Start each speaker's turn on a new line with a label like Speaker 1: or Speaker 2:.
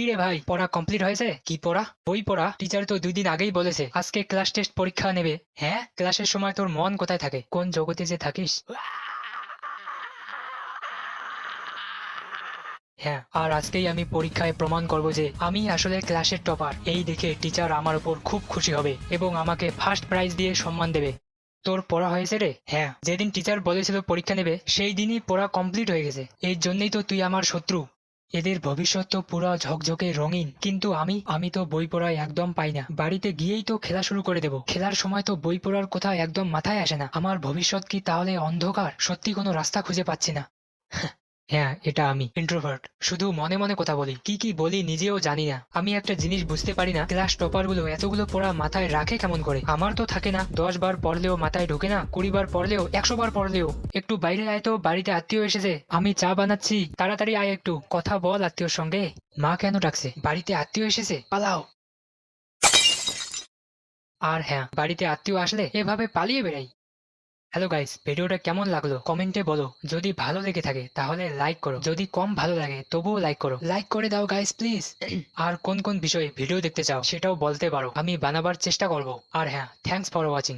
Speaker 1: কি রে ভাই, পড়া কমপ্লিট হয়েছে? কি পড়া? বই পড়া? টিচার তো দুই দিন আগেই বলেছে, আজকে ক্লাস টেস্ট পরীক্ষা নেবে। হ্যাঁ? ক্লাসের সময় তোর মন কোথায় থাকে? কোন জগতে যে থাকিস? হ্যাঁ আর আজকেই আমি পরীক্ষায় প্রমাণ করব যে আমি আসলে ক্লাসের টপার এই দেখে টিচার আমার উপর খুব খুশি হবে এবং আমাকে ফার্স্ট প্রাইজ দিয়ে সম্মান দেবে। তোর পড়া হয়েছে রে? হ্যাঁ যেদিন টিচার বলেছিল পরীক্ষা নেবে, সেই দিনই পড়া কমপ্লিট হয়ে গেছে। এর জন্যই তো তুই আমার শত্রু। এদের ভবিষ্যৎ তো পুরো ঝকঝকে রঙিন। কিন্তু আমি আমি তো বই পড়ায় একদম পাই না। বাড়িতে গিয়েই তো খেলা শুরু করে দেব। খেলার সময় তো বই পড়ার কথা একদম মাথায় আসে না। আমার ভবিষ্যৎ কি তাহলে অন্ধকার? সত্যি কোনো রাস্তা খুঁজে পাচ্ছি না। হ্যাঁ এটা আমি ইন্ট্রোভার্ট শুধু মনে মনে কথা বলি, কি কি বলি নিজেও জানি না। আমি একটা জিনিস বুঝতে পারি না ক্লাস টপারগুলো এতগুলো পড়া মাথায় রাখে কেমন করে? আমার তো থাকে না, দশ বার পড়লেও মাথায় ঢোকে না, কুড়ি বার পড়লেও, একশো বার পড়লেও। একটু বাইরে আয় তো, বাড়িতে আত্মীয় এসেছে, আমি চা বানাচ্ছি, তাড়াতাড়ি আয় একটু, কথা বল আত্মীয়র সঙ্গে। মা কেন ডাকছে? বাড়িতে আত্মীয় এসেছে? পালাও। আর হ্যাঁ বাড়িতে আত্মীয় আসলে এভাবে পালিয়ে বেড়াই। হ্যালো গাইস ভিডিওটা কেমন লাগল? কমেন্টে বলো। যদি ভালো লেগে থাকে, তাহলে লাইক করো। যদি কম ভালো লাগে, তবুও লাইক করো। লাইক করে দাও গাইস প্লিজ আর কোন কোন বিষয়ে ভিডিও দেখতে চাও, সেটাও বলতে পারো। আমি বানাবার চেষ্টা করব। আর হ্যাঁ থ্যাংকস ফর ওয়াচিং